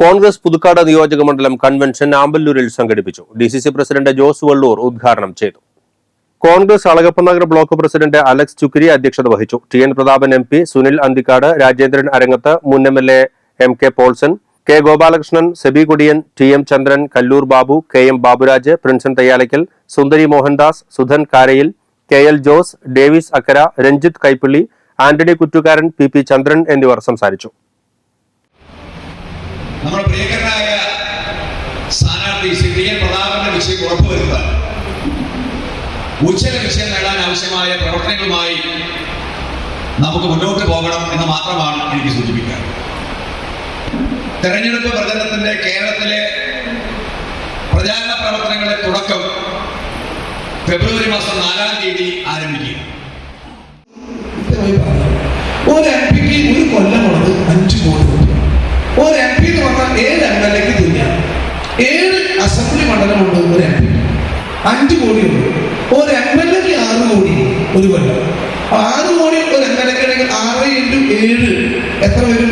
കോൺഗ്രസ് പുതുക്കാട് നിയോജക മണ്ഡലം കൺവെൻഷൻ ആമ്പല്ലൂരിൽ സംഘടിപ്പിച്ചു. D C C president Jose Vallur ഉദ്ഘാടനം ചെയ്തു. Congress Alagappanagar block president Alex Chukri അധ്യക്ഷത വഹിച്ചു. T N Prathapan M P Sunil Anthikad Rajendran Arangath മുൻ M L A M K Paulson K Gopalakrishnan Seby Kudiyan T M Chandran Kallur Babu K M Baburaj Prinson Thayyalakkal Sundari Mohandas Sudhan Karayil K L Jose Davis Akkara Ranjith Kaippilly Antony Kuttukaran P P Chandran എന്നിവർ സംസാരിച്ചു. നമ്മുടെ പ്രിയങ്കരനായ സ്ഥാനാർത്ഥി Shri T N പ്രതാപന്റെ വിഷയം ഉറപ്പുവരുത്താൻ ഉച്ചല വിഷയം നേടാൻ ആവശ്യമായ പ്രവർത്തനങ്ങളുമായി നമുക്ക് മുന്നോട്ട് പോകണം എന്ന് മാത്രമാണ് എനിക്ക് സൂചിപ്പിക്കാൻ തെരഞ്ഞെടുപ്പ് പ്രചരണത്തിന്റെ കേരളത്തിലെ പ്രചാരണ പ്രവർത്തനങ്ങളുടെ തുടക്കം ഫെബ്രുവരി മാസം നാലാം തീയതി ആരംഭിക്കുക ഒരു എം പിക്ക് ഒരു ഒരു എം പി എന്ന് പറഞ്ഞാൽ ഏഴ് എം എൽ എക്ക് തുല്യമാണ് ഏഴ് അസംബ്ലി മണ്ഡലമുണ്ട് ഒരു എം പി അഞ്ച് കോടിയുണ്ട്. ഒരു എം എൽ എക്ക് ആറ് കോടി ഒരു കൊല്ലം. ആറ് കോടി ഒരു എം എൽ എക്ക് ആണെങ്കിൽ ആറ് ഇന്റു ഏഴ് എത്ര വരും